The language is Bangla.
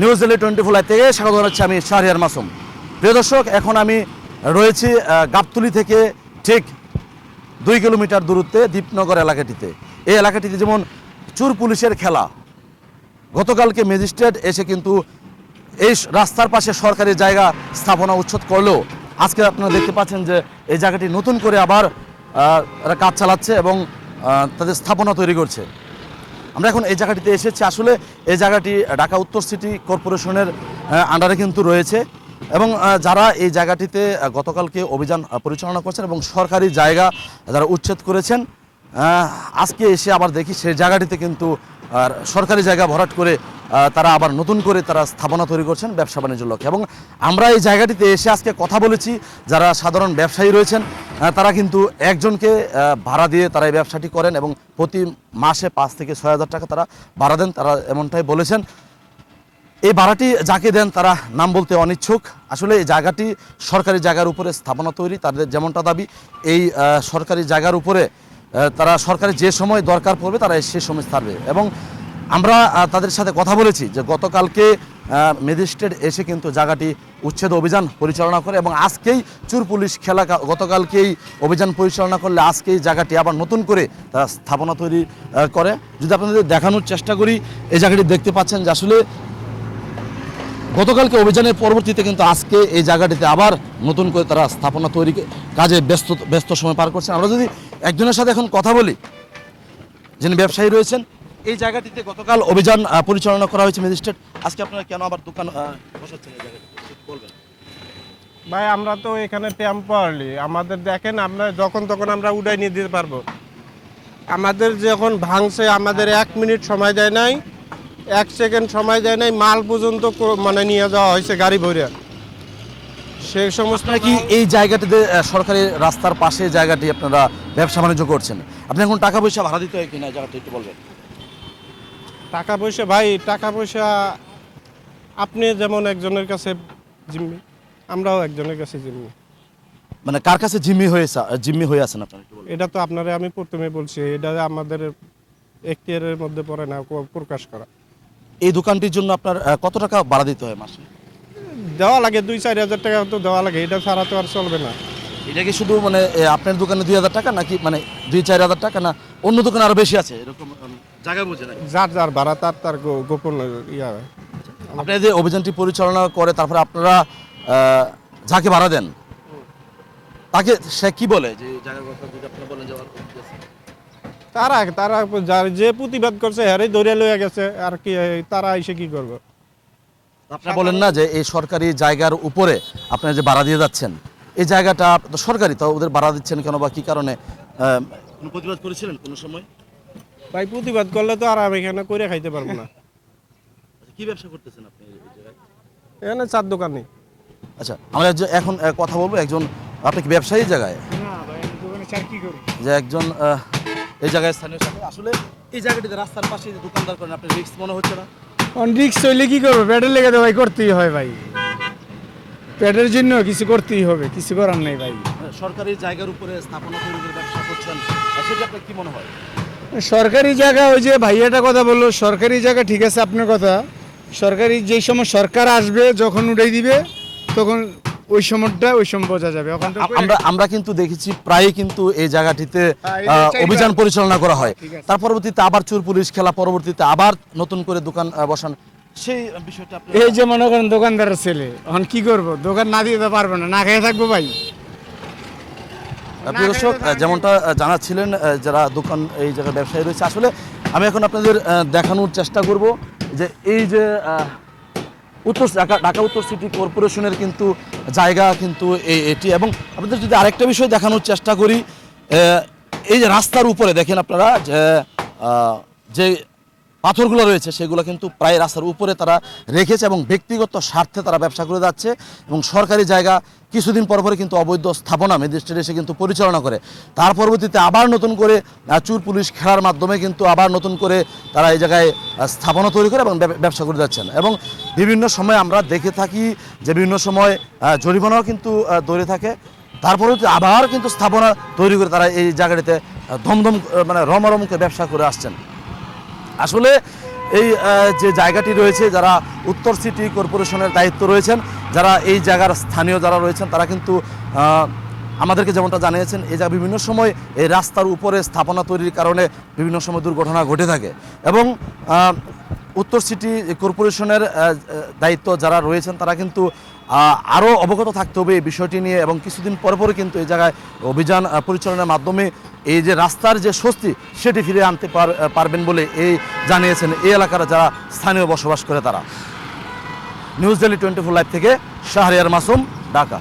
নিউজ এলে টোয়েন্টি ফোর থেকে স্বাগত জানাচ্ছি আমি শাহরিয়ার মাসুম। প্রিয় দর্শক, এখন আমি রয়েছি গাবতুলি থেকে ঠিক দুই কিলোমিটার দূরত্বে দীপনগর এলাকাটিতে। এই এলাকাটিতে যেমন চুর পুলিশের খেলা, গতকালকে ম্যাজিস্ট্রেট এসে কিন্তু এই রাস্তার পাশে সরকারি জায়গা স্থাপনা উচ্ছেদ করলেও আজকে আপনারা দেখতে পাচ্ছেন যে এই জায়গাটি নতুন করে আবার কাজ চালাচ্ছে এবং তাদের স্থাপনা তৈরি করছে। আমরা এখন এই জায়গাটিতে এসেছি। আসলে এই জায়গাটি ঢাকা উত্তর সিটি কর্পোরেশনের আন্ডারে কিন্তু রয়েছে। এবং যারা এই জায়গাটিতে গতকালকে অভিযান পরিচালনা করছেন এবং সরকারি জায়গা যারা উচ্ছেদ করেছেন আজকে এসে আবার দেখি সেই জায়গাটিতে কিন্তু, আর সরকারি জায়গা ভরাট করে তারা আবার নতুন করে তারা স্থাপনা তৈরি করছেন ব্যবসা বাণিজ্যের লক্ষ্যে। এবং আমরা এই জায়গাটিতে এসে আজকে কথা বলেছি, যারা সাধারণ ব্যবসায়ী রয়েছেন তারা কিন্তু একজনকে ভাড়া দিয়ে তারা এই ব্যবসাটি করেন এবং প্রতি মাসে পাঁচ থেকে ছয় হাজার টাকা তারা ভাড়া দেন, তারা এমনটাই বলেছেন। এই ভাড়াটি যাকে দেন তারা নাম বলতে অনিচ্ছুক। আসলে এই জায়গাটি সরকারি জায়গার উপরে স্থাপনা তৈরি, তাদের যেমনটা দাবি, এই সরকারি জায়গার উপরে তারা সরকারি যে সময় দরকার পড়বে তারা সে সময় থাকবে এবং আমরা তাদের সাথে কথা বলেছি যে গতকালকে ম্যাজিস্ট্রেট এসে কিন্তু জায়গাটি উচ্ছেদ অভিযান পরিচালনা করে এবং আজকেই চুর পুলিশ খেলা গতকালকেই অভিযান পরিচালনা করলে আজকেই জায়গাটি আবার নতুন করে তারা স্থাপনা তৈরি করে। যদি আপনাদের দেখানোর চেষ্টা করি, এই জায়গাটি দেখতে পাচ্ছেন যে আসলে গতকালকে অভিযানের পরবর্তীতে কিন্তু আজকে এই জায়গাটিতে আবার নতুন করে তারা স্থাপনা তৈরি কাজে ব্যস্ত ব্যস্ত সময় পার করছেন। আমরা যদি একজনের সাথে এখন কথা বলি। যিনি ব্যবসায়ী রয়েছেন, এই জায়গাটিতে গতকাল অভিযান পরিচালনা করা হয়েছে ম্যাজিস্ট্রেট। আজকে আপনারা কেন আবার দোকান বসাচ্ছেন এই জায়গাটিতে? বলবেন। ভাই, আমরা তো এখানে টেম্পারলি আমাদের দেখেন, আমরা যখন তখন আমরা উড়াই নিয়ে দিতে পারব। আমাদের যখন ভাঙছে, আমাদের এক মিনিট সময় দেয় নাই, এক সেকেন্ড সময় দেয় নাই, মাল পর্যন্ত মানে নিয়ে যাওয়া হয়েছে গাড়ি ভরে। সেই সমস্ত কি এই জায়গাটিতে সরকারি রাস্তার পাশে জায়গাটি আপনারা ব্যবসা বাণিজ্য করছেন? আপনি এখন টাকা পয়সা ভাড়া দিতে হয় কিনা জায়গাটি একটু বলবেন। টাকা পয়সা ভাই টাকা পয়সা আপনি যেমন একজনের কাছে জিম্মি আমরাও একজনের কাছে জিম্মি। মানে কার কাছে জিম্মি হয়েছে জিম্মি হয়ে আছেন আপনারা এটা তো আপনারা আমি প্রথমে বলছি এটা আমাদের এখতিয়ারের মধ্যে পড়ে না প্রকাশ করা। এই দোকানটির জন্য আপনার কত টাকা ভাড়া দিতে হয় মাসে? দেওয়া লাগে দুই চার হাজার টাকা তো দেওয়া লাগে এটা ছাড়া তো আর চলবে না। এটা কি শুধু মানে আপনার দোকানে দুই হাজার টাকা নাকি মানে দুই চার হাজার টাকা না অন্য দোকানে আরও বেশি আছে? এরকম জায়গা বুঝে না যার যার ভাড়া তার তার গোপন ইয়া। আপনারা যে অভিযানটি পরিচালনা করে তারপরে আপনারা আহ, যাকে ভাড়া দেন তাকে সে কি বলে যে এই জায়গার কথা যদি আপনারা বলেন যে তারা তারা যার যে প্রতিবাদ করছে হ্যারেই ধরে লইয়া গেছে আর কি তারা এসে কি করবে? আপনারা বলেন না যে এই সরকারি জায়গার উপরে আপনারা যে ভাড়া দিয়ে যাচ্ছেন এই জায়গাটা তো সরকারি তো ওদের ভাড়া দিচ্ছেন কেন বা কি কারণে? প্রতিবাদ করেছিলেন কোনো সময়? ভাই প্রতিবাদ করলে তো আর আমি এখানে করে খাইতে পারব না। আচ্ছা, কি ব্যবসা করতেছেন আপনি এই জায়গায়? এখানে চার দোকানে আচ্ছা আমরা এখন কথা বলব একজন আপনি কি ব্যবসায়ী জায়গায়? যে একজন এই জায়গায় স্থানীয় সাথে আসলে এই জায়গাটিতে রাস্তার পাশে যে দোকানদার করেন আপনি রিস্ক মনে হচ্ছে না? রিক্স হইলে কি করব? প্যাডের লেগে তো ভাই করতেই হয় ভাই। প্যাডের জন্য কিছু করতেই হবে কিছু করার নেই ভাই। সরকারি জায়গার উপরে স্থাপনা তৈরির ব্যবসা করছেন সেটা আপনার কি মনে হয়? সরকারি জায়গা ওই যে ভাইয়াটা কথা বলল সরকারি জায়গা ঠিক আছে আপনার কথা। সরকারি যেই সময় সরকার আসবে যখন উঠাই দিবে তখন ওই সময়টা ওই সময় বোঝা যাবে। এখন আমরা আমরা কিন্তু দেখেছি প্রায় কিন্তু এই জায়গাটিতে হ্যাঁ, অভিযান পরিচালনা করা হয়। তার পরবর্তীতে আবার চোর পুলিশ খেলা পরবর্তীতে আবার নতুন করে দোকান বসান। সেই বিষয়টা এই যে মনে করেন দোকানদারের ছেলে এখন কি করব? দোকান না দিয়ে তো পারবে না। না খেয়ে থাকব ভাই। দর্শক যেমনটা জানাচ্ছিলেন যারা দোকান এই জায়গায় ব্যবসায়ী রয়েছে। আসলে আমি এখন আপনাদের দেখানোর চেষ্টা করব যে এই যে উত্তর ঢাকা উত্তর সিটি কর্পোরেশনের কিন্তু জায়গা কিন্তু এই এটি। এবং আপনাদের যদি আরেকটা বিষয় দেখানোর চেষ্টা করি এই যে রাস্তার উপরে দেখেন আপনারা, যে যে পাথরগুলো রয়েছে, সেগুলো কিন্তু প্রায় রাস্তার উপরে তারা রেখেছে এবং ব্যক্তিগত স্বার্থে তারা ব্যবসা করে যাচ্ছে এবং সরকারি জায়গা কিছুদিন পর পরে কিন্তু অবৈধ স্থাপনা ম্যাজিস্ট্রেট এসে কিন্তু পরিচালনা করে। তার পরবর্তীতে আবার নতুন করে চুর পুলিশ খেলার মাধ্যমে কিন্তু আবার নতুন করে তারা এই জায়গায় স্থাপনা তৈরি করে এবং ব্যবসা করে যাচ্ছেন এবং বিভিন্ন সময় আমরা দেখে থাকি যে বিভিন্ন সময় জরিমানাও কিন্তু দৌড়ে থাকে। তারপরে আবার কিন্তু স্থাপনা তৈরি করে তারা এই জায়গাটিতে ধমধম মানে রমরম করে ব্যবসা করে আসছেন। আসলে এই যে জায়গাটি রয়েছে, যারা উত্তর সিটি কর্পোরেশনের দায়িত্ব রয়েছেন, যারা এই জায়গার স্থানীয় যারা রয়েছেন, তারা কিন্তু আমাদেরকে যেমনটা জানিয়েছেন, এই জায়গা বিভিন্ন সময় এই রাস্তার উপরে স্থাপনা তৈরির কারণে বিভিন্ন সময় দুর্ঘটনা ঘটে থাকে। এবং উত্তর সিটি কর্পোরেশনের দায়িত্ব যারা রয়েছেন, তারা কিন্তু আরও অবগত থাকতে হবে এই বিষয়টি নিয়ে এবং কিছুদিন পর পরে কিন্তু এই জায়গায় অভিযান পরিচালনার মাধ্যমে এই যে রাস্তার যে স্বস্তি, সেটি ফিরে আনতে পার- পারবেন বলে এই জানিয়েছেন এই এলাকার যারা স্থানীয় বসবাস করে তারা। News daily twenty four live থেকে শাহরিয়ার মাসুম, ঢাকা।